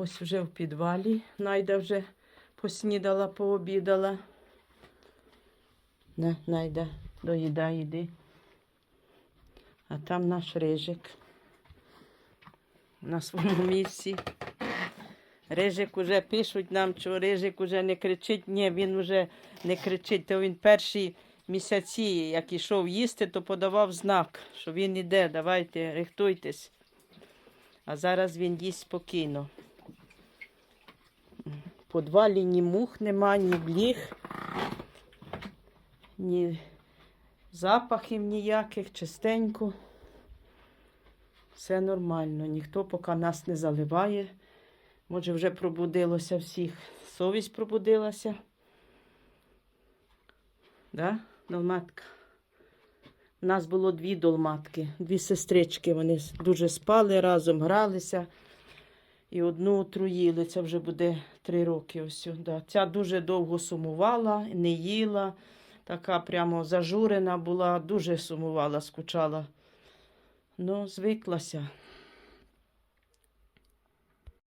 Ось вже в підвалі. Найда вже поснідала, пообідала. На, Найда, доїдай, іди. А там наш рижик на своєму місці. Рижик уже пишуть нам, що Рижик уже не кричить. Ні, він вже не кричить. То він перші місяці, як ішов їсти, то подавав знак, що він іде, давайте, рихтуйтесь. А зараз він їсть спокійно. В подвалі ні мух нема, ні бліг, ні запахів ніяких, чистенько. Все нормально, ніхто поки нас не заливає. Може, вже пробудилося всіх. Совість пробудилася. Да, долматка? У нас було дві долматки, дві сестрички. Вони дуже спали разом, гралися. І одну отруїли. Це вже буде три роки. Ось, да. Ця дуже довго сумувала, не їла. Така прямо зажурена була, дуже сумувала, скучала. Ну, звиклася.